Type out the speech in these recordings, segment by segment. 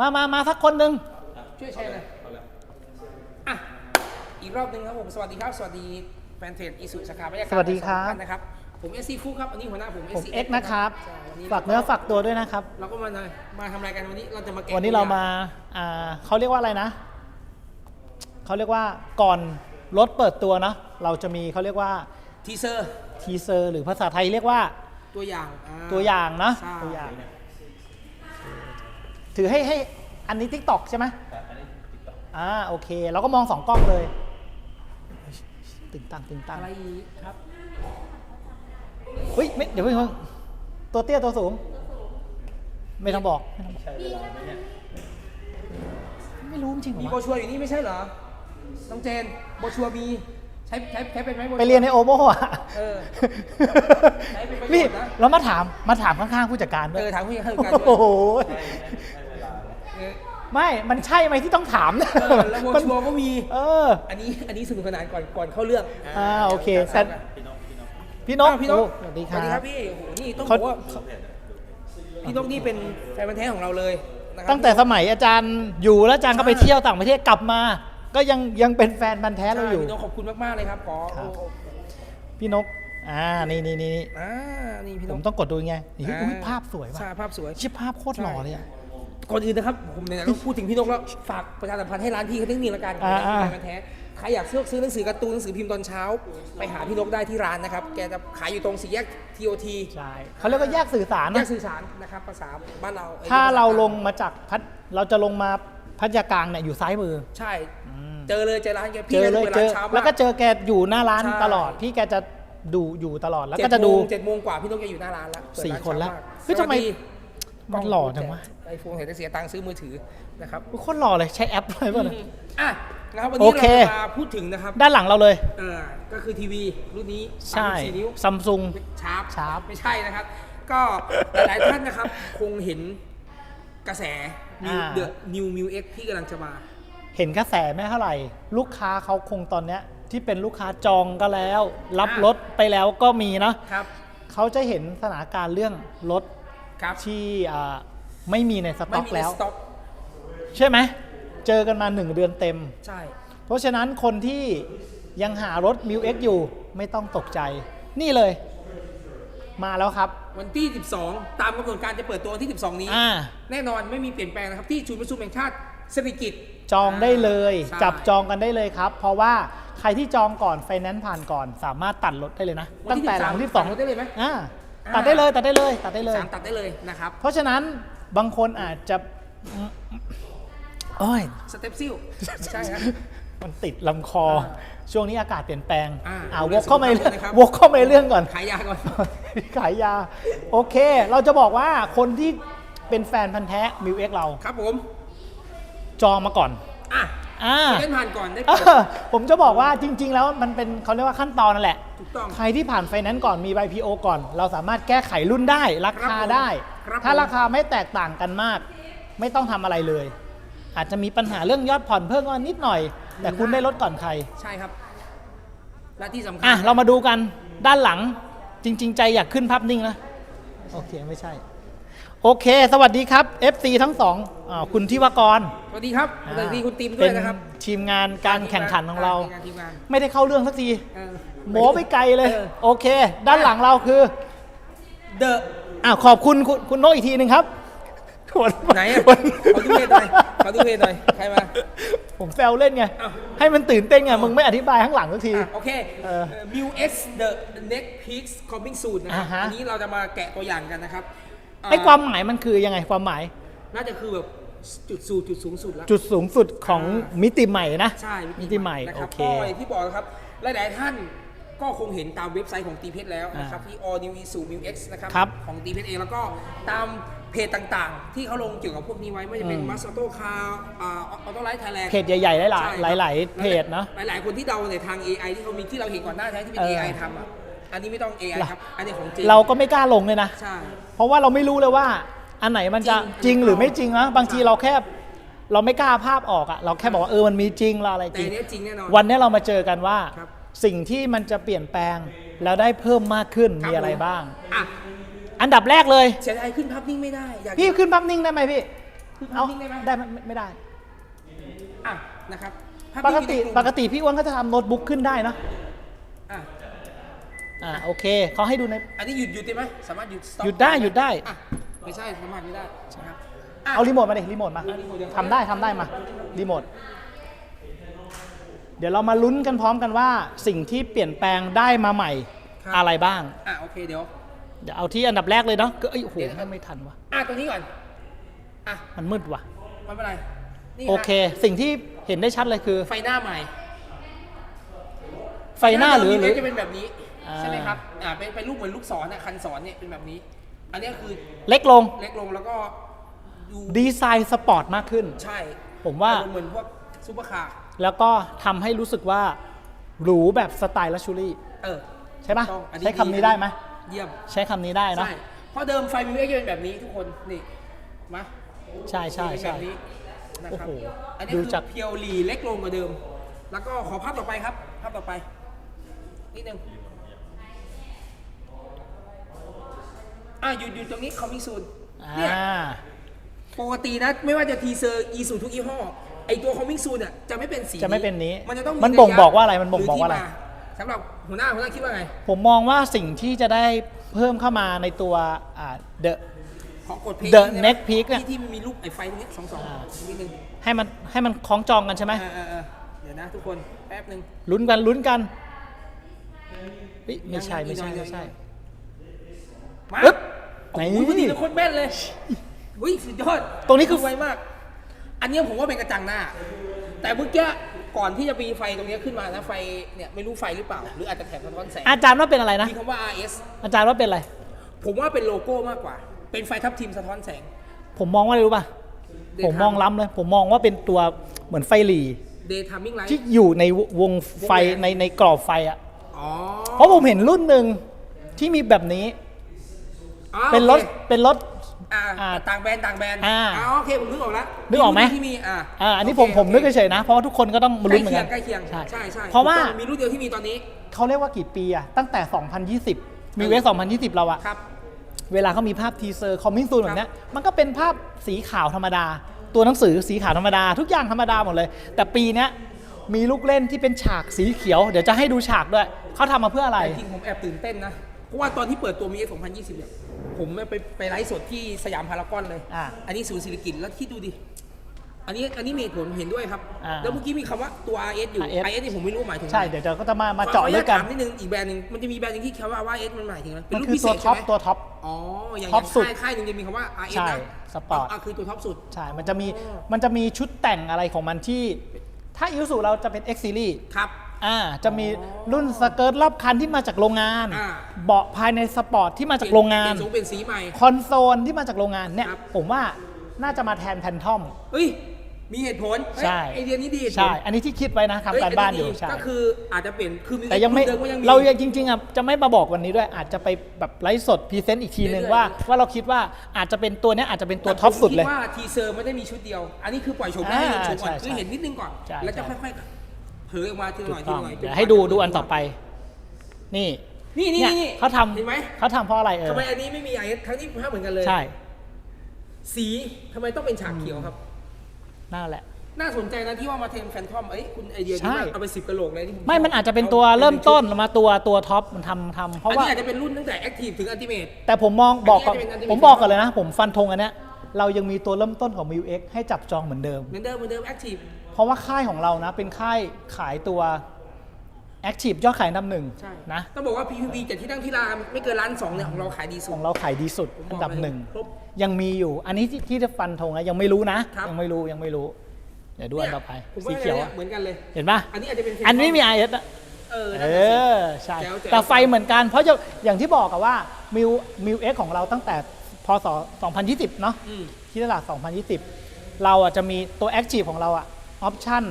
มามามาสักคนหนึ่งช่วยแชร์หน่อยอะอีกรอบหนึ่งครับผม สวัสดีครับ สวัสดีแฟนเพจอีสุสาขาบรรยากาศสวัสดีครับท่านนะครับ ผมเอสซีฟูครับ อันนี้หัวหน้าผมผม SC เอ็กนะครับใช่วันนี้ฝากเนื้อฝากตัวด้วยนะครับ เราก็มาในมาทำรายการวันนี้ เราจะมาแกะวันนี้เรามาอ่าเขาเรียกว่าอะไรนะ เขาเรียกว่าก่อนรถเปิดตัวเนาะเราจะมีเขาเรียกว่าทีเซอร์ ทีเซอร์หรือภาษาไทยเรียกว่าตัวอย่างอ่ตัวอย่างเนาะใช่ ตัวอย่าง ถือให้ให้อันนี้ทิกตอกใช่ไหมอ่าโอเค เราก็มองสองกล้องเลย ตึงตังตึงตังอะไรอีกครับเฮ้ยไม่เดี๋ยวเพิ่งเพิ่งตัวเตี้ยตัวสูง ไม่ต้องบอกไม่ต้องบอกไม่รู้จริงเหรมีอโบวะชัวร์อยู่นี่ไม่ใช่เหรอน้องเจนโบชัวร์มีใช้ใช้ใช้เป็นไหมโบชัวไปเรียนในโอโมอะเออใช้เป็นประโยชน์นะนี่เรามาถามมาถามข้างๆผู้จัดการด้วเอยอถามผู้จัดการด้วยโอ้โหเออ ไม่มันใช่ไหมที่ต้องถามเนี่ยเออแล้วโบมันชัวร์ก็มี เอออันนี้อันนี้สนุกสนานก่อนก่อนเข้าเรื่องอ่าโอเคแต่แต่พี่นกพี่นกโอ้สวัสดีคสวัสดีครัรับบพี่โอ้โหนี่ต้องบเขาอกว่าพี่นกนี่เป็นแฟนพันธุ์แท้ของเราเลยนะครับตั้งแต่สมัยอาจารย์อยู่แล้วอาจารย์ก็ไปเที่ยวต่างประเทศกลับมา ก็ยังยังเป็นแฟนบันธุ์แท้เราอยู่ใช่พี่นกขอบคุณมากๆเลยครับขอครับโอ้พี่นกอ่านี่นี่นี่นี่อ่า นี่พี่นผกมต้องกดดูไงนี่อ่าอุ้ยภาพสวยว่ะใช่ภาพสวย ชิบภาพโคตรหล่อเลยอะ ก่อนอื่นนะครับ ผมเนี่ยต้องพูดถึงพี่นกแล้ว ฝากประชาสัมพันธ์ให้ร้านพี่เขาได้มีละกันอ่าแฟอ่านพันธุ์แท้ใครอยากซื้อซื้อหนังสือการ์ตูนหนังสือพิมพ์ตอนเช้า ไปหาพี่นกได้ที่ร้านนะครับ แกจะขายอยู่ตรงสี่แยก TOT ใช่เขาเรียกว่าแยกสื่อสารแยนะกสื่อสารนะครับภาษาบ้านเราอ้ยถ้าเราภษกลงมาจากพัทเราจะลงมาพัทยากลางเนี่ยอยู่ซ้ายมือใช่เจอเลยเจอร้านแกเจพี่อแกเลจะยเปิดเจร้าอนเช้าแล้วก็เจอแกอยู่หน้าร้านใช่ตลอด พี่แกจะดูอยู่ตลอดแล้วเจ็ก็ดจะโมดูงเจ็ดโมงกว่าพี่นกจะอยู่หน้าร้านแล้วเปิดสี่ร้าคนแล้วเช้ามากเฮ้ยทำไม สวัสดี มันหล่อจังวะ ไอโฟนเห็นจะเสียตังค์ซื้อมือถือนะครับโคตรหล่อเลยใช้แอปอะไรบ้าง อะนะครับวันโอนี้เค เราจะมาพูดถึงนะครับด้านหลังเราเลย เออก็คือทีวีรุ่นนี้ใช่34นิ้วซัมซุง ชาร์ป Sharp ไม่ใช่นะครับ ก็หลายๆท่านนะครับ คงเห็นกระแส New อ่า The New m u X ที่กำลังจะมา เห็นกระแสไม่เท่าไหร่ ลูกค้าเขาคงตอนเนี้ย ที่เป็นลูกค้าจองก็แล้ว รับอ่ารถไปแล้วก็มีเนาะครับ เขาจะเห็นสถานการณ์เรื่องรถ ครับ ที่อ่าไม่มีในสไม่ต็อกมีในแล้ว สต็อกใช่ไหม เจอกันมา 1 เดือนเต็ม ใช่ เพราะฉะนั้นคนที่ยังหารถ m ิวเอยู่ไม่ต้องตกใจ นี่เลย มาแล้วครับ วันที่ 12 ตามกำหนดการจะเปิดตัววันที่ 12 นี้ อ่า แน่นอนไม่มีเปลี่ยนแปลงนะครับ ที่ศูนย์ประชุมแห่งชาติเศรษฐกิจจองได้เลย ใช่จับจองกันได้เลยครับ เพราะว่าใครที่จองก่อนไฟแนนซ์ผ่านก่อน สามารถตัดรถได้เลยนะ วันตั้งที่แต่หลัง13ที่สองตัดรถได้เลยไหม อ่าอ่า ตัดได้เลยตัดได้เลยตัดได้เลย สามตัดได้เลยนะครับเพราะฉะนั้นบางคนอาจจะโอ้ยสเต็ปซิลไม่ใช่ครับ มันติดลำคออ่าช่วงนี้อากาศเปลี่ยนแปลงอ่าอ่าดูวแลกเข้ามาสุขภาพเรื่องนะครับวกเข้ามาเรื่องก่อน ขายยาก่อน ขายยา โอเค เราจะบอกว่าคนที่เป็นแฟนพันธ์แท้มิวเอ็กเรา ครับผม จองมาก่อน อะอ่า เล่นผ่านก่อนได้เอเปิดอผมจะบอกว่าจริง ๆ แล้วมันเป็นเขาเรียกว่าขั้นตอนนั่นแหละ ถูกต้องใครที่ผ่านไฟแนนซ์ก่อนมีใบ PO ก่อน เราสามารถแก้ไขรุ่นได้ ราคาได้ ครับผม ถ้าราคาไม่แตกต่างกันมาก ไม่ต้องทำอะไรเลย อาจจะมีปัญหาเรื่องยอดผ่อนเพิ่มก็นิดหน่อย แต่คุณได้ลดก่อนใคร ใช่ครับ และที่สำคัญ อะ เรามาดูกันด้านหลังจริง ๆ ใจอยากขึ้นภาพนิ่งนะ โอเค ไม่ใช่ โอเค สวัสดีครับ FC ทั้งสองอาคุณทิวกรสวัสดีครับสวัสดีคุณติมด้เป็วยนนะครับทีมงานการแข่งขันของเรา ทีมงานทีมงานไม่ได้เข้าเรื่องสักทีเออโม้ไปไกลเลยออ โอเค ด้านหลังเราคือเดอะ อ่าขอบคุณคุณคุณโนกอีกทีหนึ่งครับไหนอะวันขอดูเพจหน่อยขอดูเพจหน่อยใครมาผมแซวเล่นไง อ้าว ให้มันตื่นเต้นไง มึงไม่อธิบายข้างหลังสักที อะโอเคเออมิว X The Next Peaks Coming Soon นะครับอ่าฮะอันนี้เราจะมาแกะตัวอย่างกันนะครับ ไอ้ความหมายมันคือยังไงความหมาย น่าจะคือแบบจุดสูงจุดสูงสุดแล้ว จุดสูงสุดของมิติใหม่นะใช่มิติใหม่นะโอครับเค ก็อย่างที่บอกนะครับหลายๆท่านก็คงเห็นตามเว็บไซต์ของตีเพชรแล้วนะครับที่ all new issue m u x นะครับครับของตีเพชรเองแล้วก็ตามเพจต่างๆ ที่เขาลงเกี่ยวกับพวกนี้ไว้ไม่ว่าจะเป็นอืม m a s t o c a r อ่า Auto Light Thailand เพจใหญ่ๆหลายใช่ครับๆหลาย ๆ เพจนะหลายๆคนที่เดาในทาง AI ที่เขามีที่เราเห็นก่อนหน้าใช้ที่เป็น เออ AI ทำอะ อันนี้ไม่ต้อง AI ครับ อันนี้ของจริงเราก็ไม่กล้าลงเลยนะ ใช่ เพราะว่าเราไม่รู้เลยว่า อันไหนมันจะจจริริงงหรือไม่จริงนะบางทีเราแค่เราไม่กล้าภาพออกอะเราแค่บอกว่าเออมันมีจริงเราอะไรแต่จริงอันเนี้ยจริงแน่นอนวันนี้เรามาเจอกันว่า ครับ สิ่งที่มันจะเปลี่ยนแปลงแล้วได้เพิ่มมากขึ้นครับมีอะไรผมบ้าง อะอันดับแรกเลย เสียดายขึ้นภาพนิ่งไม่ได้ อยากพี่ขึ้นภาพนิ่งได้ไหมพี่คือภาเอาพนิ่งได้ไหมได้ไหมไม่ไม่ได้ อะนะครับภาพปนิ่งกอยู่ติในลุ่มปกติพี่อ้วนก็จะทำโน้ตบุ๊กขึ้นได้เนอะอะ อ่าโอเคเขาให้ดูใน อันนี้หยุดหยุดได้ไหมสามารถหยุด stop หยุดได้หยุดได้ อะไม่ใช่สามารถไม่ได้นะครับอะเอารีโมทมาดิรีโมทมาอะรีโมทเดี๋ยว ทำได้ทำได้มารีโมทเดี๋ยวเรามาลุ้นกันพร้อมกันว่าสิ่งที่เปลี่ยนแปลงได้มาใหม่อะไรบ้าง อะโอเคเดี๋ยว เดี๋ยวเอาที่อันดับแรกเลยเนาะก็เอ้ยโอ้โหเดี๋ยวนะครับ ไม่ทันวะอะตัวนี้ก่อนอะมันมืดว่ะไม่เป็นไรนี่โอเค สิ่งที่เห็นได้ชัดเลยคือ ไฟหน้าใหม่ไฟหน้าหรือหรือจะเป็นแบบนี้อ่า ใช่ไหมครับอ่าเป็นเป็นรูปเหมือนลูกศรเนี่ยคันศรเนี่ยเป็นแบบนี้ อันนี้คือเล็กลงเล็กลงแล้วก็ดูดีไซน์สปอร์ตมากขึ้น ใช่ผมว่า อรณ์เหมือนพวกซูเปอร์คาร์แล้วก็ทำให้รู้สึกว่าหรูแบบสไตล์ลักชูรี่ เออใช่ปะต้องอันนี้ใช้คำนี้ได้ไหม เยี่ยมใช้คำนี้ได้เนอะใช่เพราะเดิมไฟมิวเอ็กจะเป็นแบบนี้ทุกคนนี่มาใช่ใช่เป็นแบใช่ บนี้นะโอ้ครับโหอันนี้ดูคือจาก เพียวลีเล็กลงกว่าเดิม แล้วก็ขอภาพต่อไปครับภาพต่อไปนิดนึง อะหยุดหยุดตรงนี้คอมมิ่งซูนอ่เนี่ยาปกตินะไม่ว่าจะทีเซอร์อีสูทุกยี่ห้อไอตัวคอมมิ่งซูนเนี่ยจะไม่เป็นสีจะไม่เป็นนี้มันจะต้องมันบ่งบอกว่าอะไรมันบ่งบอกว่าอะไรหที่มสำหรับหัวหน้าหัวหน้าคิดว่าไงผมมองว่าสิ่งที่จะได้เพิ่มเข้ามาในตัวอ่า The ของกดเพลง The ใช่ไหม Next Peak เนี่ย ที่ที่มันมีรูปไอไฟตรงนี้สองสองอ่านิดนึงให้มันให้มันคล้องจองกันใช่ไหมเออเออเออเดี๋ยวนะทุกคนแป๊บหนึ่ง ลุ้นกันลุ้นกันเฮ้ยไม่ใช่ยังไม่ใช่ยังไม่ใช่ มาปึ๊บโอ้ ไหนโหพอดีเลยโคตรแม่นเลยอุ้ยสุดยอดตรงนี้คือ ไวมาก อันเนี้ยผมว่าเป็นกระจังหน้า แต่เมื่อกี้ก่อนที่จะมีไฟตรงเนี้ยขึ้นมานะไฟเนี่ยไม่รู้ไฟหรือเปล่า หรืออาจจะแถบสะท้อนแสงอาจารย์ว่าเป็นอะไรนะ มีคำว่า RS อาจารย์ว่าเป็นอะไร ผมว่าเป็นโลโก้มากกว่า เป็นไฟทับทิมสะท้อนแสง ผมมองว่าอะไรรู้ป่ะ Daytime ผมมองล้ำเลย ผมมองว่าเป็นตัวเหมือนไฟหลี Day Timing Light ที่อยู่ในวงไฟวงแหวน ในในกรอบไฟอะอ๋อเพราะผมเห็นรุ่นหนึ่งที่มีแบบนี้ อ๋อเป็นรถโอคเป็นรถ อ่าอ่าต่างแบรนด์ต่างแบรนด์อ่าโอเคผมนึกออกแล้วนึกออกไหมที่มีอ่าอ่าอันนี้โเคผมผมโอเคนึกเฉยๆนะ เพราะว่าทุกคนก็ต้องมาใกล้ลุ้นเหมือเคีนยกังน ใกล้เคียงใช่ใช่ใช่เพราะว่า ถูกต้องมีรุ่นเดียวที่มีตอนนี้ เขาเรียกว่ากี่ปีอะตั้งแต่ 2020 มีเวส2020 เราอะครับ เวลาเขามีภาพทีเซอร์คอมมิ่งซูนแบบเนี้ยมันก็เป็นภาพสีขาวธรรมดา ตัวหนังสือสีขาวธรรมดา ทุกอย่างธรรมดาหมดเลย แต่ปีเนี้ยมีลูกเล่นที่เป็นฉากสีเขียว เดี๋ยวจะให้ดูฉากด้วยเขาทำมาเพื่ออะไรแต่จริงๆผมแอบตื่นเต้นนะ เพราะว่าตอนที่เปิดตัวมีเอ2020เนี่ย ผมไปไปไลฟ์สดที่สยามพารากอนเลยอ่าอันนี้ศูนย์ศิริกิติ์แล้วคิดดูดิ อันนี้อันนี้มีเหตุผลเห็นด้วยครับ อ่าแล้วเมื่อกี้มีคำว่าตัว RS อยู่ RS RS นี่ผมไม่รู้หมายถึงใช่อะไรเดี๋ยวเราก็จะมามาเจาะขออลึญกกันถามนิดนึงอีกแบรนด์หนึ่งมันจะมีแบรนด์หนึ่งที่เขาว่า RS มันหมายถึงอะไรเป็นมันรุ่นคือพิเศตัวษท็อปใช่ไหมตัวท็อป อ๋ออย่างท็อปสุดค่ายค่ายหนึ่งจะมีคำว่า RS ใช่นะสปอร์ตอะคือตัวท็อปสุด ใช่ มันจะมีมันจะมีชุดแต่งอะไรของมันที่ ถ้าอิ s u เราจะเป็น X Series ครับ อ่าจะมีรุ่นสเกิร์ตรอบคันที่มาจากโรงงาน อ่า เบาะภายในสปอร์ตที่มาจากโรงงาน เปลี่ยนสูงเปลี่ยนสีใหม่ คอนโซลที่มาจากโรงงานเนี่ย ครับ ผมว่าน่าจะมาแทนแพนทอม เฮ้ย มีเหตุผลเฮ้ยใช่ ไอเดียนี้ดีเหตุผลใช่ อันนี้ที่คิดไว้นะทำการบ้านอยู่เฮ้ใช่ก็คืออาจจะเปลี่ยน คือแต่ยังไม่รุ่นเดิก็ยังมี เรายังจริงๆอะจะไม่มาบอกวันนี้ด้วยอาจจะไปแบบไลฟ์สดพรีเซนต์อีกทีนึงเรื่อยๆ ว่า ว่าเราคิดว่าอาจจะเป็นตัวเนี้ยอาจจะเป็นตัวท็อปสุดเลย แต่ผมคิว่าทีเซอร์ไม่ได้มีชุดเดียว อันนี้คือปล่อยโฉมไม่ให้เห็นโฉมก่อนอ่าใช่คือเห็นนิดนึงก่อน ใช่แล้วจะใช่ ค่อยๆเผ ยออกมาทีละหน่อยทีต้องละหน่อยเดี๋ยวให้ดูดูอันต่อไป นี่นี่นี่เนี่ยนี่เขาทเห็นไหมำเขาทำเพราะอะไรเออทำไมอันนี้ไม่มีไอเอสทั้งที่ภาพเหมือนกันเลย ใช่สีทำไมต้องเป็นฉากเขียวครับ นั่นแหละ น่าสนใจนะที่ว่ามาเทมแฟนทอมเอ้ยคุณไอเดียใช่ที่ว่าเอาไปสิบกระโหลกเลยที่ผไม่มันอาจจะเป็นตัวเริ่มต้นมาตัวตัวท็อปมันทำทำเพอันราะว่า นี้อาจจะเป็นรุ่นตั้งแต่แอคทีฟถึงอัลติเมท แต่ผมมองบอกก่อนอันนี้อาจจะเป็นผมบอกก่อนเลยนะ ผมฟันธงอันเนี้ยเรายังมีตัวเริ่มต้นของ m u x ให้จับจองเหมือนเดิม เหมือนเดิมเหมือนเดิมแอคทีฟ เพราะว่าค่ายของเรานะ เป็นค่ายขายตัว Active ยอดขายอันดับหนึ่งใช่นะ ต้องบอกว่า PPV จากที่นั่งที่รามไม่เกินล้านสองเนี่ยของเราขายดีสุขด องเราขายดีสุดผมบอัอกนดับเลยหนึ่งครบยังมีอยู่ อันนี้ที่ที่จะฟันธงนะยังไม่รู้นะ ครับ ยังไม่รู้ยังไม่รู้ เดี๋ยวดูอันต่อไปผมสีว่าเขียวนี่อะเหมือนกันเลย เห็นปะอันนี้อาจจะเป็น อันนี้มี IS อะเออเอนั่นน่ะสิ อใช่แจ๋วแจ๋วแต่ไฟเหมือนกัน เพราะอย่างอย่างที่บอกอะว่ามิวมิวเอ็กของเราตั้งแต่พศ2020 เนาะอืมที่ตลาด 2020 เราอะจะมีตัว Active ของเราอะ ออปชั่น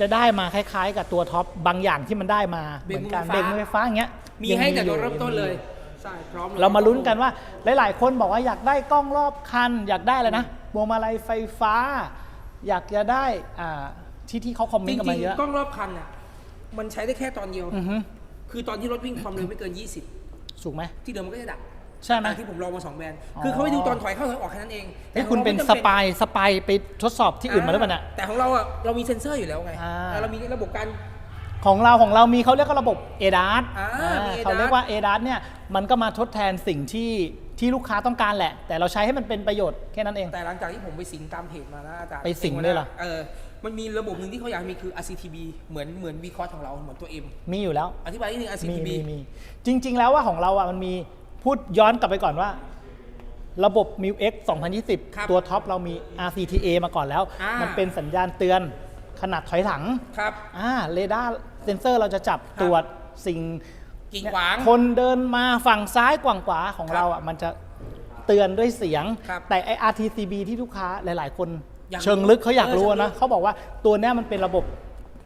จะได้มาคล้ายๆ กับตัวท็อปบางอย่างที่มันได้มาเหมือนกันเบเบรรกกมืมืออไฟไฟฟ้าฟ้าอย่างเงี้ยมียังให้แต่อตัวยู่เริ่มต้นงเลยอยู่ใช่พร้อมลยเรามาลุ้นกันว่าหลาย ๆ คนบอกว่าอยากได้กล้องรอบคัน อยากได้อะไรนะพวงมาลัยไฟฟ้า อยากจะได้อ่าที่ที่เขาคอมเมจนต์กันริมางเยอะๆกล้องรอบคันอะมันใช้ได้แค่ตอนเดียวอือฮึคือตอนที่รถวิ่งความเร็วไม่เกินถูกไหม20ที่เดิมมันก็จะดับ ใช่ไหมตาที่ผมลองมาสองแบรนด์อ๋อคือเขาไปดูตอนถอยเข้าถอยออกแค่นั้นเองนี่แต่คุณของราเป็นไม่สจำปายสปายไปทดสอบที่อื่นมาหรือเปล่าเนี่ย แต่ของเราอะเรามีเซ็นเซอร์อยู่แล้วไงอ่า เรามีระบบการ ของเราของเรามีเขาเรียกว่าระบบ a d a s อ่ามี ADAS เขาเรียกว่า a d a s เนี่ยมันก็มาทดแทนสิ่งที่ที่ลูกค้าต้องการแหละ แต่เราใช้ให้มันเป็นประโยชน์แค่นั้นเอง แต่หลังจากที่ผมไปสิงตามเพจมานะอาจารย์ไปสิงด้วยเหรอ เออมันมีระบบหนึ่งที่เขาอยากมีคือ RCTB เหมือนเหมือน v c o s ของเราเหมือนตัว M มีอยู่แล้ว อธิบายนิดนึง มี RCTB มีมีจริง ๆ แล้วว่าของเราอะมันมี พูดย้อนกลับไปก่อนว่า ระบบ m i u X ครับ2020 ตัวท็อปเรามี RCTA มาก่อนแล้ว อ่ามั มันเป็นสัญญาณเตือนขนาดถอยหลังครับ อ่าเรดาร์เซนเซอร์เราจะจับครับตรวจสิ่ง กิ่งขวาง คนเดินมาฝั่งซ้ายกว่างขวาของครับเราอะมันจะเตือนด้วยเสียง ครับแต่ไอ RTCB ที่ลูกค้าหลาย ๆ คนอยากรู้เชิงลึกเขาอยากรู้เออเชิงลึนะกเขาบอกว่าตัวเนี้ยมันเป็นระบบ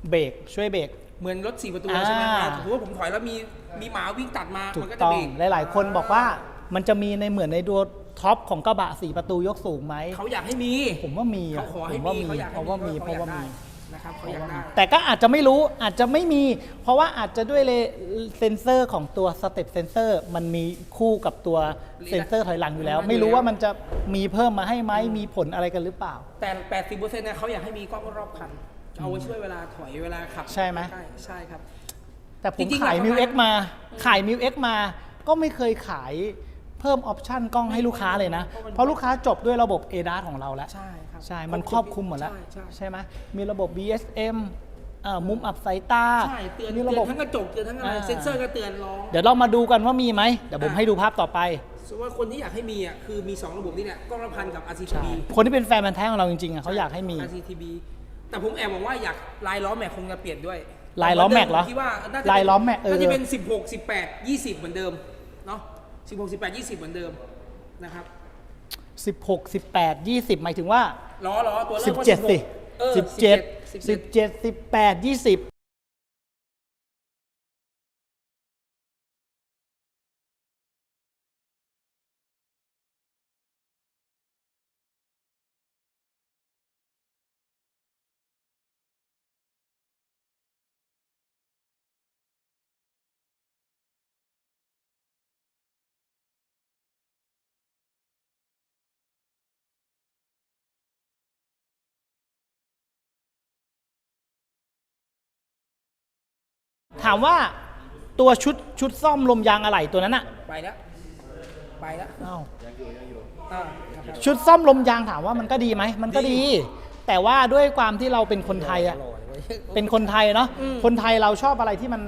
เบรกช่วยเบรก เหมือนรถสี่ประตูอ่า ใช่ไหมครับถือว่าผมถอยแล้วมีมีหมาวิ่งตัดมา ถูมักก็จะต้องเบรกหลาย ๆ คนบอกว่ามันจะมีในเหมือนในตัวท็อปของกระบะสี่ประตูยกสูงไหมเขาอยากให้มีผมว่ามีเขาอะขอให้ผมว่ามีมีเขาอยากเพให้ราะว่ามีมีเพราะว่าขมีอยกได้นะครับเขาอยากได้ แต่ก็อาจจะไม่รู้อาจจะไม่มี เพราะว่าอาจจะด้วยเลเซนเซอร์ของตัวสเต็ปเซนเซอร์มันมีคู่กับตัวเซนเซอร์ถอยหลังอยู่แล้วมันอยู่ไม่รู้แล้วว่ามันจะมีเพิ่มมาให้ไหมมีผลอะไรกันหรือเปล่า แต่ 80%เนี่ยเขาอยากให้มีกล้องรอบคัน เอาไว้ช่วยเวลาถอยเวลาขับใช่ไหมใช่ใช่ครับ แต่ผมจริงๆขายหลักมิวประเอ็มาณกมา ขายมิวเอ็กมา ก็ไม่เคยขายเพิ่มออปชันกล้องให้ลูกค้าเลยนะ เพราะลูกค้าจบด้วยระบบ a d a s ของเราแล้ว ใช่ครับใช่ มันครอบคลุมหมดแล้ว ใช่ใช่ใช่ไหมมีระบบ BSM อ่ามุมอับสายตาใช่เตือนมีเตืระอนบบทั้งกระจกเตือนทั้งอะไรอ่า เซ็นเซอร์ก็เตือนร้อง เดี๋ยวเรามาดูกันว่ามีไหม เดี๋ยวผมอ่าให้ดูภาพต่อไปส่วนว่าคนที่อยากให้มีอะคือมี 2 ระบบนี่แหละกล้องรับพันกับ RCTB คนที่เป็นแฟนมันธุ์แท้ของเราจริงๆอะเขาอยากให้มี RCTB แต่ผมแอบบอกว่าอยากลายล้อแม็กคงจะเปลี่ยนด้วยลายล้อแม็กเหรอผมคิดว่าน่าจะลายล้อแม็กเออน่าจะเป็น 16 18 20 เหมือนเดิมเนาะ16 18 20 เหมือนเดิมนะครับ 16 18 20 หมายถึงว่าล้อล้อตัวเริ่มว่า17สิเออ17 17 17 18 20ามว่าตัวชุดชุดซ่อมลมยางอะไหล่ตัวนั้นอะไปแล้ว ไปแล้วอ้าวอ่าครับชุดซ่อมลมยางถามว่ามันก็ดีไหมมันก็ดี แต่ว่าด้วยความที่เราเป็นคนไทยอะ อร่อยเว้ย เป็นคนไทยเนาะ อืม คนไทยเราชอบอะไรที่มัน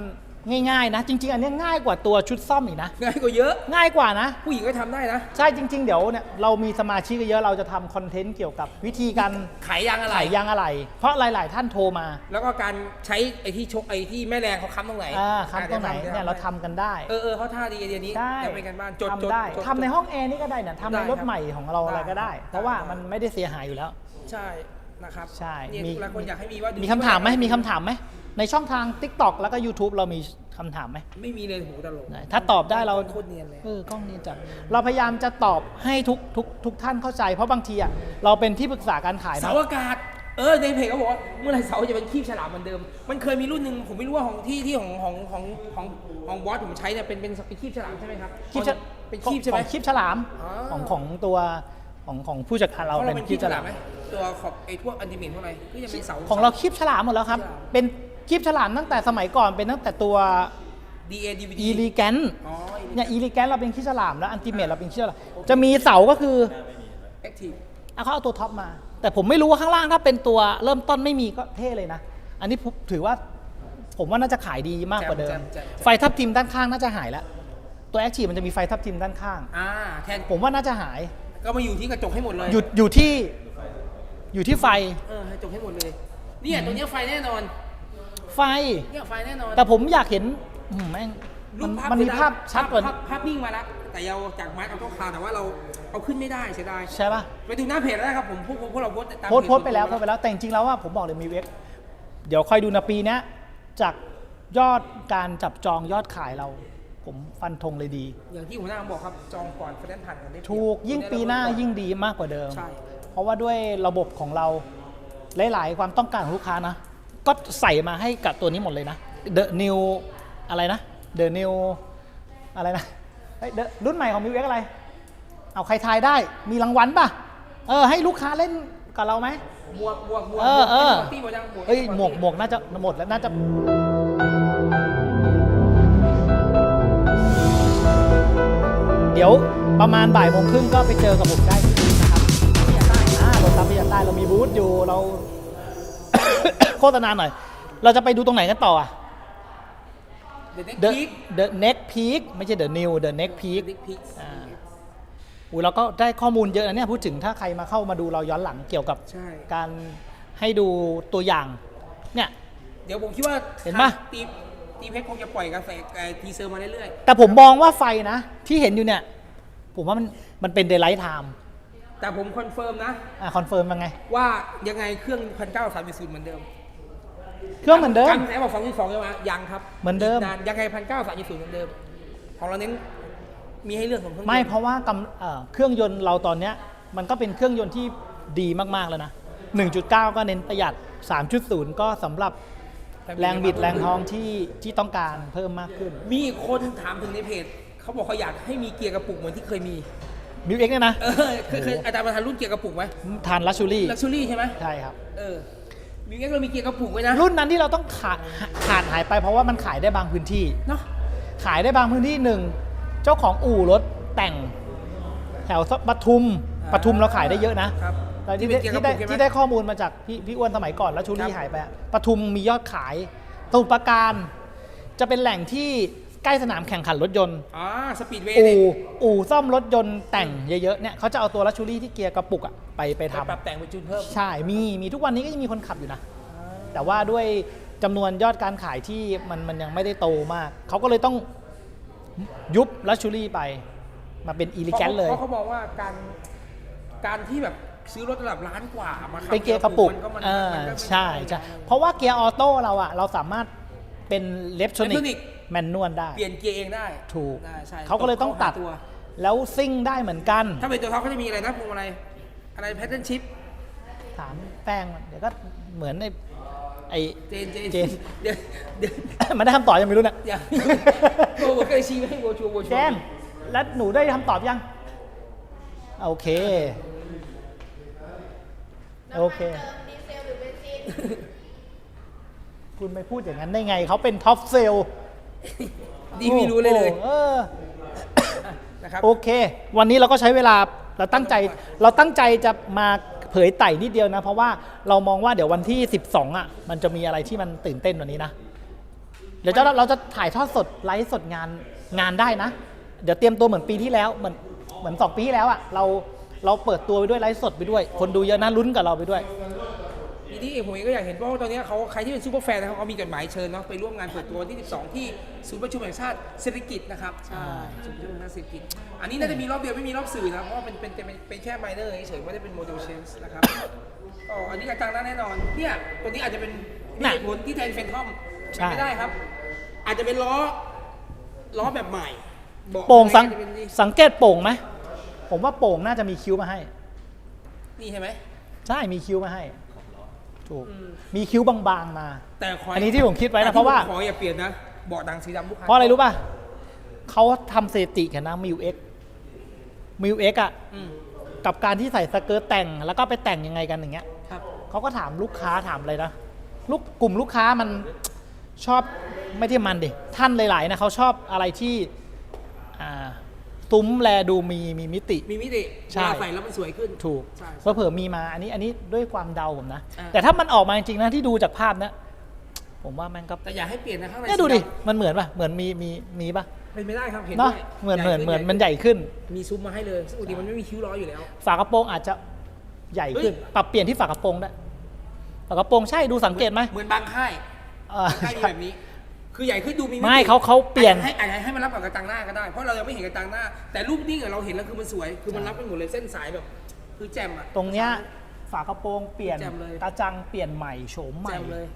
ง่ายๆนะ จริง ๆ อันเนี้ยง่ายกว่าตัวชุดซ่อมอีกนะ ง่ายกว่าเยอะ ง่ายกว่านะ ผู้หญิงก็ทำได้นะ ใช่จริง ๆ เดี๋ยวเนี่ยเรามีสมาชิกเยอะเราจะทำคอนเทนต์เกี่ยวกับวิธีการขายยางอะไร ขายยางอะไหล่เพราะหลาย ๆ ท่านโทรมาแล้วก็การใช้ไอ้ที่ชกไอ้ที่แม่แรงเขาค้ำตรงไหนอ่าครับตรงไหนดี๋วเนี่ยเราทำกันได้ เออเออเขาท่าดีไอเดียนี้ได้เดี๋ยวไปกันบ้านจดจดทำได้จด ทำในห้องแอร์นี่ก็ได้เนี่ยทำในได้รถครับใหม่ของเราอะไรก็ได้ ได้ เพราะว่าได้มันไม่ได้เสียหายอยู่แล้ว ใช่นะครับใช่เนี่ยมีหลายคนอยากให้มีว่าดูมีคำถามไหมมีคำถามไหม ในช่องทาง TikTok แล้วก็ YouTube เรามีคำถามไหมไม่มีเลยโหตลกได้ถ้าตอบได้เราโคตรเนียนเลยเออกล้องเนียนจัดเราพยายามจะตอบให้ทุกทุกทุกท่านเข้าใจ เพราะบางทีอะเราเป็นที่ปรึกษาการขายเสาเนาะอากาศเออในเพจเขาบอกว่าเมื่อไหร่เสาจะเป็นคีบฉลามเหมือนเดิม มันเคยมีรุ่นหนึ่งผมไม่รู้ว่าของที่ที่ของของของของของบอสผมใช้เนี่ยเป็นเป็นเป็นคีบฉลามใช่ไหมครับคีบฉเป็นคีบใช่ไหม ของคีบฉลามอ๋อ ของของตัวของของผู้จัดการเราของเป็เรานเป็นคีคีบบฉฉลาลามมไหมตัวขอบไอ้พวกอันติเมตพวกอะไรก็ยังเป็นเสา ของเราคีบฉลามหมดแล้วครับคีบฉลามเป็น คีบฉลามตั้งแต่สมัยก่อนเป็นตั้งแต่ตัวดีเอดีวีดีอีลีแกนอ๋อเนี่ยอีลีแกนเราเป็นขี้ฉลามแล้วอันติเมตเราเป็นขี้ฉลามจะมีเสาก็คือแอคทีฟเอาเขาเอาตัวท็อปมา แต่ผมไม่รู้ว่าข้างล่างถ้าเป็นตัวเริ่มต้นไม่มีก็เท่เลยนะ อันนี้ผมถือว่า ผมว่าน่าจะขายดีมากกว่าเดิม ไฟทับทิมด้านข้างน่าจะหายแล้ว ตัวแอคทีมันจะมีไฟทับทิมด้านข้าง อ่าแทนผมว่าน่าจะหาย ก็มาอยู่ที่กระจกให้หมดเลย อยู่อยู่ที่อยู่ที่ไฟเออกระจกให้หมดเลยเนี่ยตัวเนี้ยไฟแน่นอน ไฟ เนี่ยไฟแน่นอนแต่ผมอยากเห็นอืมแม่งรูมันปภาพมันมีเสียดยภาพชัดกว่าภาพภาพนิ่งมาแล้วแต่เราจากไม้เอาต้องคาวแต่ว่าเราเอาขึ้นไม่ได้เสียดายใช่ปะไปดูหน้าเพจแล้วนะครับผมพวกพวกเราโพสต์ตามโพสต์เพจโพสต์ไปแล้วโพส่สนต์ตัไปแล้วแต่จริงๆแล้วว่าผมบอกเลยมีเว็บ เดี๋ยวค่อยดูนะปีเนี้ยจากยอดการจับจองยอดขายเรา ผมฟันธงเลยดี อย่างที่หัวหน้าบอกครับจองก่อนไฟแนนซ์ผ่านกันได้เปรียบ ถูกยิ่งปีหน้ายิ่งดีมากกว่าเดิม ใช่ เพราะว่าด้วยระบบของเราหลาย ๆ ความต้องการของลูกค้านะ ก็ใส่มาให้กับตัวนี้หมดเลยนะ The New อะไรนะ The New อะไรนะเฮ้ยเดี๋ยวรุ่นใหม่ของมิวเอ็กอะไร เอาใครทายได้มีรางวัลป่ะ เออ ให้ลูกค้าเล่นกับเราไหม หมวกหมวกหมวกเออเออ หมวกตี้หมดยังเฮ้ย หมวกหมวกน่าจะหมดแล้วน่าจะ เดี๋ยวประมาณบ่ายโมงครึ่งก็ไปเจอกับผมได้ที่บูธนะครับพิยาใต้อ่ารถรับพิยาใต้เรามีบูธอยู่เรา โฆษณาหน่อย เราจะไปดูตรงไหนกันต่ออะเด็ก The พีค The Next Peak ไม่ใช่ The New The Next Peak เด็กพีคอ่าอูเราก็ได้ข้อมูลเยอะนะเนี่ยพูดถึงถ้าใครมาเข้ามาดูเราย้อนหลังเกี่ยวกับใช่ การให้ดูตัวอย่าง เนี่ย เดี๋ยวผมคิดว่าเห็นปะตีตีเพชรคงจะปล่อยกระแสไอ้ทีเซอร์มาเรื่อยแต่ผมมองว่าไฟนะ ที่เห็นอยู่เนี่ย ผมว่ามันมันเป็น daylight time ๆ แต่ผมคอนเฟิร์มนะ อ่าคอนเฟิร์มยังไง ว่ายังไงเครื่องพันเก้าสามศูนย์เหมือนเดิม เครื่องเหมือนเดิมการแสบอกสองจุดสองใช่ไหมยังครับเหมือนเดิม กนานยังไงพันเก้าสามศูนย์เหมือนเดิม ของเราเน้นมีให้เลือกของเครื่องไม่ยนต์เพราะว่ากำเอ่อเครื่องยนต์เราตอนเนี้ยมันก็เป็นเครื่องยนต์ที่ดีมาก ๆ แล้วนะ 1.9 ก็เน้นประหยัด 3.0 ก็สำหรับแรงบิดแรงท้องที่ที่ต้องการเพิ่มมากขึ้นมีคนถามถึงในเพจเขาบอกเขาอยากให้มีเกียร์กระปุกเหมือนที่เคยมี มิวเอ็กเนี่ยนะ เออเคยเคยอาจารย์ประธานรุ่นเกียร์กระปุกไหมทานลักชูรี่ลักชูรี่ใช่ไหมใช่ครับ เออ มีงั้นเรามีเกียร์กระปุกไว้นะรุ่นนั้นที่เราต้องขาดขาดหายไปเพราะว่ามันขายได้บางพื้นที่ เนาะขายได้บางพื้นที่หนึ่งเจ้าของอู่รถแต่ง แถวปทุมปทุมเราขายได้เยอะนะ ครับ แต่ที่ที่ได้เป็นเกียร์กที่ระได้ปุกใช่ไหมที่ได้ข้อมูลมาจากพี่พี่อ้วนสมัยก่อนแล้วชูรี่ครับหายไปอะปทุมมียอดขายสมุทรปราการ จะเป็นแหล่งที่ ใกล้สนามแข่งขันรถยนต์ อ่าสปีดเวย์เนี่อู่ยอู่ซ่อมรถยนต์แต่งเยอะๆเนี่ยเขาจะเอาตัวลัชชูรี่ที่เกียร์กระปุกอะไปไปไปทำ ปรับแต่งไปจูนเพิ่ม ใช่ มี มีทุกวันนี้ก็ยังมีคนขับอยู่นะ แต่ว่าด้วยจำนวนยอดการขายที่มันมันยังไม่ได้โตมาก เขาก็เลยต้องยุบลัชชูรี่ไป มาเป็นอีลิแกนเลย เพราะเขาบอกว่าการการที่แบบซื้อรถระดับล้านกว่ามาขับเป็นเกียร์กระปุกมันก็มันเออมันก็ไม่ ใช่ใช่ เพราะว่าเกียร์ออโต้เราอะเราสามารถเป็นเลฟชนิก Electronic แมนนวลได้ เปลี่ยนเกียร์เองได้ถูก ได้ใช่เขาก็เลยต้องตัดข้าหาตัวแล้วซิ่งได้เหมือนกัน ถ้าเป็นตัวเขาเขาจะมีอะไรนะพวงอะไรอะไรแพทเทิร์นชิปถามแป้งมันเดี๋ยวก็เหมือนไอ้ไอ้เจนเจนเจน เดี๋ยวเดี๋ยว มันได้คำตอบยังไม่รู้เนี่ย อย่าโบโบเคยชี้ให้โบชัวโบชัวแจนแล้วหนูได้คำตอบยัง โอเค โอเคดีเซลหรือเบนซินคุณไม่พูดอย่างนั้นได้ไง เขาเป็นท็อปเซลล์ ดีไม่รู้เลยเลยเออนะครับโอเค วันนี้เราก็ใช้เวลาเราตั้งใจเราตั้งใจจะมาเผยไต่นิดเดียวนะ เพราะว่าเรามองว่าเดี๋ยววันที่ 12อะมันจะมีอะไรที่มันตื่นเต้นกว่านี้นะ เดี๋ยวจะเราจะถ่ายทอดสดไลฟ์สดงานงานได้นะ เดี๋ยวเตรียมตัวเหมือนปีที่แล้วเหมือนเหมือนสองปีที่แล้วอะเราเราเปิดตัวไปด้วยไลฟ์สดไปด้วย คนดูเยอะนะลุ้นกับเราไปด้วยที นี้ผมเองก็อยากเห็นเพราะว่าตอนนี้เขาใครที่เป็นซูเปอร์แฟนนะครับเขามีจดหมายเชิญเนาะไปร่วมงานเปิดตัววันที่ 12 ที่ศูนย์ประชุมแห่งชาติเศรษฐกิจนะครับใช่ศูนย์ประชุมแห่งชาติเศรษฐกิจ อันนี้น่าจะมีรอบเดียวไม่มีรอบสื่อนะเพราะว่าเป็นเป็นเป็นเป็นแค่ไมเนอร์เฉยๆไม่ได้เป็นโมเดลเชนส์นะครับก็อันนี้กระจังหน้าแน่นอนเนี่ยตัวนี้อาจจะเป็นน่ะเหตุผลที่แทนเฟนทอมใช่ไม่ได้ครับ อาจจะเป็นล้อล้อแบบใหม่เบาะโป่งสังอะไรก็จะเป็นนี่สังเกตโป่งไหมผมว่าโป่งน่าจะมีคิ้วมาให้ นี่ใช่ไหมใช่มีคิ้วมาให้ ถูกอืมมีคิ้วบางๆมา แต่ขอันนี้ที่ผมคิดไว้นะเพราะว่า ขออย่าเปลี่ยนนะเบาะดังสีดำลูกค้า เพราะอะไรรู้ป่ะเขาทำสถิติกันนะมิวเอ็กมิวเอ็กอะอืมกับการที่ใส่สเกิร์ตแต่งแล้วก็ไปแต่งยังไงกันอย่างเงี้ย ครับ เขาก็ถามลูกค้าถามอะไรนะลูกกลุ่มลูกค้ามัน ชอบไม่ที่มันดิท่านหลาย ๆ นะเขาชอบอะไรที่อ่า ซุ้มแลดูมีมีมิติ มีมิติใช่ เวลาใส่แล้วมันสวยขึ้น ถูกใช่เพราะเผื่อมีมาอันนี้อันนี้ด้วยความเดาผมนะ อ่า แต่ถ้ามันออกมาจริงๆนะที่ดูจากภาพนะ ผมว่าแม่งก็แต่อย่าให้เปลี่ยนนะข้างในเนี่ยดูดิสีมันเหมือนป่ะเหมือนมีมีมีป่ะำเป็นไม่ได้ครับเห็นเนาะด้วยเหมือนเหมือนใญ่เหมือนขึ้มันใหญ่ขึ้น มีซุ้มมาให้เลยซึ่งปกติมันไม่มีคิ้วล้ออยู่แล้ว ฝากระโปรงอาจจะใหญ่ขึ้น เฮ้ย ปรับเปลี่ยนที่ฝากระโปรงได้ฝากระโปรงใช่ดูสังเกตไหมเหมือนบางค่ายเออค่ายมีแบบนี้ คือใหญ่ขึ้นดูมีติไม่เขาเขาเปลี่ยน ให้อาจจะให้มันรับกับกระจังหน้าก็ได้เพราะเรายังไม่เห็นกระจังหน้า แต่รูปนิ่งอะเราเห็นแล้วคือมันสวย คือมันรับไปหมดเลยเส้นสายแบบ คือแจ่มอะ ตรงเนี้ยฝากระโปรงเปลี่ยนแจ่มเลย ตาจังเปลี่ยนใหม่โฉมใหม่ แจ่มเลย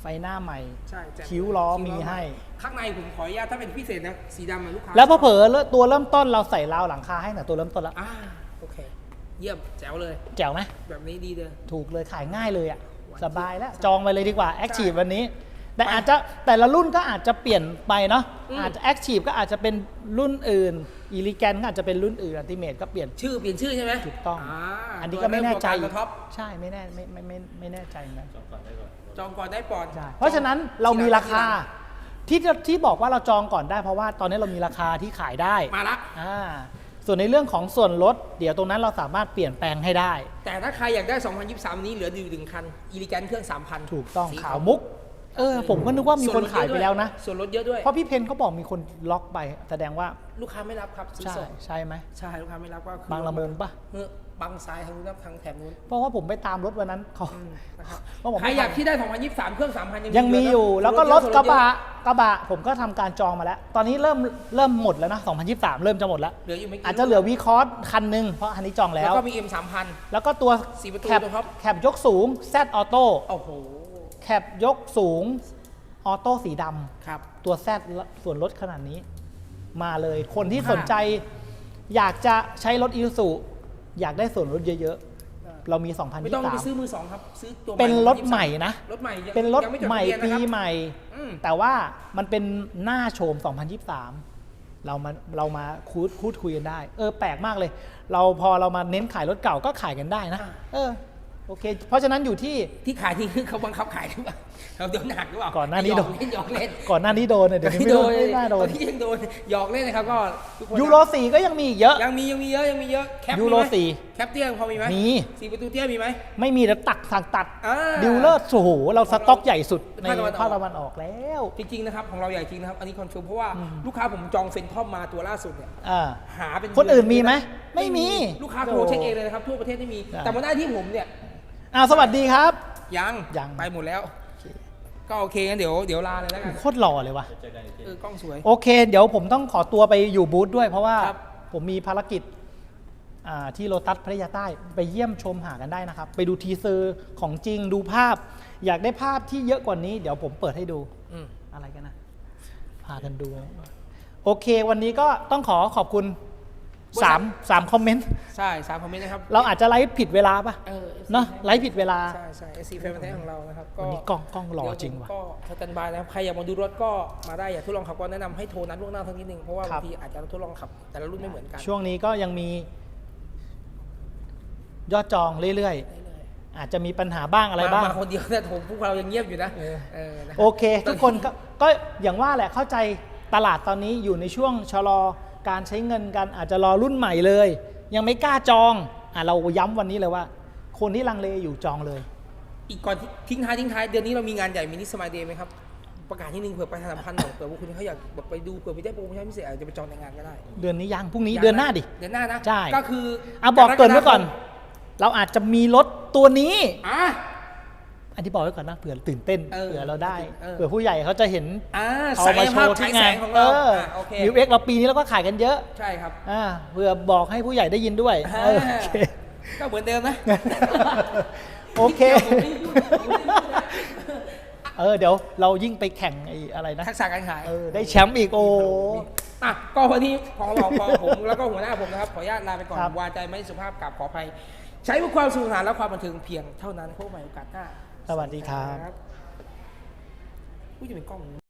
ไฟหน้าใหม่ ใช่แจ่มคิ้วล้อคิ้มีให้ ข้างในผมขออนุญาตถ้าเป็นพิเศษนะสีดำอะลูกค้าแล้วพอเผลอๆตัวเริ่มต้นเราใส่ราวหลังคาให้หน่อยตัวเริ่มต้นแล้วอ่าโอเค เยี่ยมแจ๋วเลย แจ๋วไหมแบบนี้ดีเลย ถูกเลยขายง่ายเลยอะสบายแล้วจองไปเลยดีกว่าแอคทีฟวันนี้ แต่อาจจะแต่ละรุ่นก็อาจจะเปลี่ยนไปเนาะอืมอาจจะแอคทีฟก็อาจจะเป็นรุ่นอื่นอีลิแกนก็อาจจะเป็นรุ่นอื่นอัลติเมทก็เปลี่ยนชื่อเปลี่ยนชื่อใช่ไหมถูกต้องาอันนี้ก็ไม่แน่ใจตัวท็อปใช่ไม่แน่ไม่ไม่ไม่ไม่แน่ใจนะจองก่อนได้ปอนใช่เพราะฉะนั้นเรามีราคาที่ที่บอกว่าเราจองก่อนได้เพราะว่าตอนนี้เรามีราคาที่ขายได้มาละอ่าส่วนในเรื่องของส่วนลด เดี๋ยวตรงนั้นเราสามารถเปลี่ยนแปลงให้ได้ แต่ถ้าใครอยากได้ 2023 นี้เหลืออยู่หนึ่งคันอีลิแกนเครื่อง 3,000 ถูกต้องสีขาวมุก เออผมก็นึกว่ามีคนขายไปแล้วนะส่วนลดเยอะด้วย เพราะพี่เพนเขาบอกมีคนล็อกไป แสดงว่าลูกค้าไม่รับครับซื้อใช่ส่งใช่ไหมใช่ลูกค้าไม่รับก็คือบางละมุงปะเออบางซ้ายทางนู้นครับทางแถบนู้นเพราะว่าผมไปตามรถวันนั้นเขาอืมนะครับเขาบอกใครไม่อยากทันที่ได้ 2023 เครื่อง 3,000 ยังมีอยู่แล้วก็รถส่นกระเยบะกระบะผมก็ทำการจองมาแล้ว ตอนนี้เริ่มเริ่มหมดแล้วนะ 2023 เริ่มจะหมดแล้วเหลืออยู่ไม่กี่อาจจะเหลือวีคอร์สคันหนึ่งเพราะอันนี้จองแล้แล้ววก็มี M 3,000แล้วก็ตัวสี่ประตูแคปตัวท็อปแคปยกสูง Z ออโต้โอ้โห แคปยกสูง ออโต้สีดำครับ ตัว Z ส่วนลดขนาดนี้ มาเลยคนที่ค่ะสนใจ อยากจะใช้รถอีซูซูอยากได้ส่วนลดเยอะๆ เรามีไม่ต้องไปซื้อ2023มือสองครับ ซื้อตัวเป็นรถ2023ใหม่นะ รถใหม่ยังเป็นรถยังไจดใหม่ทะเบียนปีนะครับใหม่อืมแต่ว่ามันเป็นหน้าโชม2023 เรามาเรามาคูดคูดคุยกันได้ เออ แปลกมากเลย เราพอเรามาเน้นขายรถเก่าก็ขายกันได้นะอ่าเออ โอเค เพราะฉะนั้นอยู่ที่ ที่ขายที่คือเขาบังคับขายหรือเปล่าเราโดนหนักหรือเปล่าก่อนหน้านี้หยโดอกนเล่นหยอกเล่นก่อนหน้านี้โดนเนี่ยเดี๋ยวนี้ไม่โดนไม่น่าโดตอนนที่ยังโดนหยอกเล่นนะครับก็ทุกคนนะยูโรสี่ก็ยังมีอีกเยอะ ยังมียังมีเยอะยังมีเยอะแคปยูโรมีไหมสี่แคปเตี้ยพอมีไหมมี สี่ประตูเตี้ยมีไหม ไม่มีแล้วตักสั่งตัดอ่าดิวเลอร์โอ้โหเราสต็อกใหญ่สุดในภาคตะวันออก ภาคตะวันออกแล้ว จริงๆนะครับของเราใหญ่จริงนะครับอันนี้คอนเฟิร์มเพราะว่าลูกค้าผมจองเฟนทอมมาตัวล่าสุดเนี่ยอ่า หาเป็นคนอื่นมีไหมไม่มีลูกค้าโทรเช็คเองเลยนะครับทั่วประเทศไม่มี ใช่ แต่มาได้ที่ผมเนี่ย อ่าสวัสดีครับ ยังยัง ไปหมดแล้ว ก็โอเคงั้นเดี๋ยวเดี๋ยวลาเลยแล้วกันโคตรหล่อเลยว่ะ เออกล้องสวย โอเค เดี๋ยวผมต้องขอตัวไปอยู่บูธด้วยเพราะว่าครับ ผมมีภารกิจอ่าที่โลตัสพัทยาใต้ไปเยี่ยมชมหากันได้นะครับ ไปดูทีเซอร์ของจริงดูภาพ อยากได้ภาพที่เยอะกว่านี้ เดี๋ยวผมเปิดให้ดู อืม อะไรกันนะ พากันดู โอเค วันนี้ก็ต้องขอขอบคุณ สามสามคอมเมนต์ ใช่สามคอมเมนต์นะครับเราอาจจะไลฟ์ผิดเวลาป่ะเออ เนาะไลฟ์ผิดเวลา ใช่ใช่เอซีแฟนพันธุ์แท้ของเรานะครับวันนี้กล้องกล้องหล่อจริงว่ะเดี๋ยผมก็สแตนบายนะครับใครอยากมาดูรถก็มาได้อยากทดลองขับก็แนะนำให้โทรนัดล่วงหน้าทั้งนิดนึงเพราะว่าครับบางทีอาจจะทดลองขับ แต่ละรุ่นไม่เหมือนกันช่วงนี้ก็ยังมียอดจองเรื่อยได้เลยๆ อาจจะมีปัญหาบ้างอะไรบ้าง มาคนเดียวแต่ผมพวกเรายังเงียบอยู่นะเออเออนะโอเค ทุกคนก็ก็อย่างว่าแหละเข้าใจตลาดตอนนี้อยู่ในช่วงชะลอ การใช้เงินกันอาจจะรอรุ่นใหม่เลย ยังไม่กล้าจองอะเราย้ำวันนี้เลยว่า คนที่ลังเลอยู่จองเลย อีกก่อนที่ทิ้งท้ายทิ้งท้ายเดือนนี้เรามีงานใหญ่มินิสมาเดย์ไหมครับประกาศที่หนึ่งเผื่อประชาสัมพันธ์หน่อยเผื่อว่าคุณเขาอยากแบบไปดูเผื่อไปได้โปรโมชั่นพิเศษอาจจะไปจองในงานก็ได้ เดือนนี้ยังพรุ่งนี้เดือนหน้าดิเดือนหน้านะใช่ก็คืออะบอกเกรินไว้ก่อน เราอาจจะมีรถตัวนี้ อะอันที่บอกไว้ก่อนนะเผื่อตื่นเต้นเออเผื่อเราได้เออ เผื่อผู้ใหญ่เขาจะเห็นอ่าเอาศักมายโชภาพว์ฉาที่ยแสงานงของเอเราออะโอเคนิวเอ็กเราปีนี้เราก็ขายกันเยอะใช่ครับ อ่าเพื่อบอกให้ผู้ใหญ่ได้ยินด้วยอ่า เออโอเค ก็เหมือนเดิมนะ โอเค ผมไม่พูดผมไม่พูดนะ เออเดี๋ยวเรายิ่งไปแข่งไอ้อะไรนะทักษะการขาย เออได้แชมป์อีกโอ้ อะก็วันนี้พอบอกพอผม แล้วก็หัวหน้าผมนะครับ ขออนุญาตลาไปก่อน ครับ วาใจไม่สุภาพกับขออภัย ใช้เพื่อความสนุกสนานและความบันเทิงเพียงเท่านั้นพบกันใหม่โอกาสหน้า สวัสดีครับ ผู้จะเป็นกล้อง